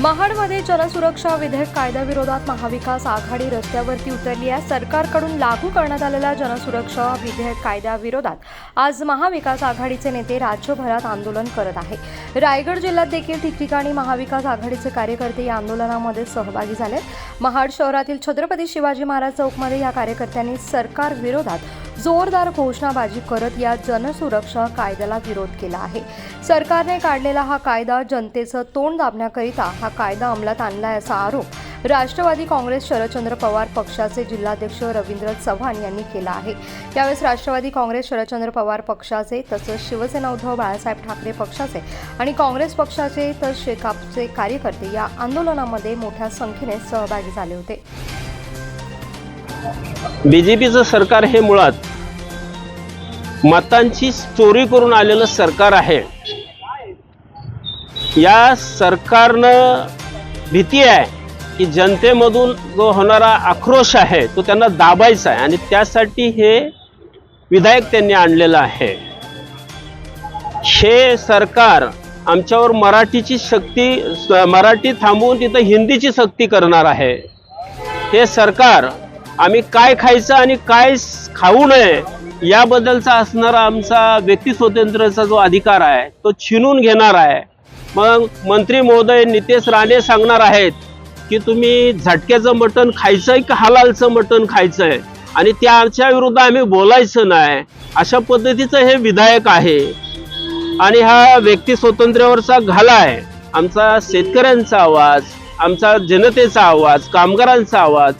महाडमध्ये जलसुरक्षा विधेयक कायद्याविरोधात महाविकास आघाडी रस्त्यावरती उतरली आहे. सरकारकडून लागू करण्यात आलेल्या जनसुरक्षा विधेयक कायद्याविरोधात आज महाविकास आघाडीचे नेते राज्यभरात आंदोलन करत आहे. रायगड जिल्ह्यात देखील ठिकठिकाणी महाविकास आघाडीचे कार्यकर्ते या आंदोलनामध्ये सहभागी झाले. महाड शहरातील छत्रपती शिवाजी महाराज चौकमध्ये या कार्यकर्त्यांनी सरकार विरोधात जोरदार घोषणाबाजी करत या जनसुरक्षा कायद्याला विरोध केला आहे. सरकारने काढलेला हा कायदा जनतेचं तोंड दाबण्याकरिता हा कायदा अंमलात आणला असा आरोप राष्ट्रवादी काँग्रेस शरदचंद्र पवार पक्षाचे जिल्हाध्यक्ष रवींद्र चव्हाण यांनी केला आहे. यावेळेस राष्ट्रवादी काँग्रेस शरदचंद्र पवार पक्षाचे तसंच शिवसेना उद्धव बाळासाहेब ठाकरे पक्षाचे आणि काँग्रेस पक्षाचे तर शेकापचे कार्यकर्ते या आंदोलनामध्ये मोठ्या संख्येने सहभागी झाले होते. बीजेपीचं सरकार हे मुळात मतांची चोरी करून आलेलं सरकार आहे. या सरकारनं भीती आहे की जनतेमधून जो होणारा आक्रोश आहे तो त्यांना दाबायचा आहे आणि त्यासाठी हे विधायक त्यांनी आणलेलं आहे. हे सरकार आमच्यावर मराठीची शक्ती मराठी थांबवून तिथं हिंदीची सक्ती करणार आहे. हे सरकार आम्ही काय खायचं आणि काय खाऊ नये याबद्दलचा असणारा आमचा व्यक्ती स्वातंत्र्याचा जो अधिकार आहे तो छिनून घेणार आहे. मग मंत्री महोदय नितेश राणे सांगणार आहेत की तुम्ही झटक्याचं मटण खायचंय का हलालचं मटण खायचंय? आणि त्याच्या विरुद्ध आम्ही बोलायचं नाही. अशा पद्धतीचं हे विधायक आहे. आणि हा व्यक्ती स्वातंत्र्यावरचा घाला आहे. आमचा शेतकऱ्यांचा आवाज आमचा जनतेचा आवाज कामगारांचा आवाज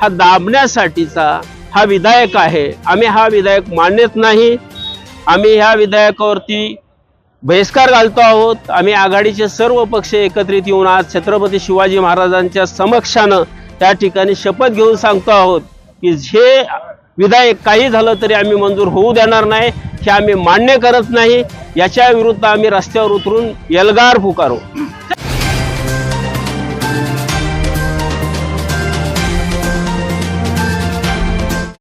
हा दाबण्यासाठीचा हा विधायक आहे. आम्ही हा विधायक मान्यत नाही. आम्ही ह्या विधायकावरती बहिष्कार घालतो आहोत. आम्ही आघाडीचे सर्व पक्ष एकत्रित येऊन आज छत्रपती शिवाजी महाराजांच्या समक्षानं त्या ठिकाणी शपथ घेऊन सांगतो आहोत की हे विधायक काही झालं तरी आम्ही मंजूर होऊ देणार नाही हे आम्ही मान्य करत नाही. याच्या विरुद्ध आम्ही रस्त्यावर उतरून एल्गार पुकारू.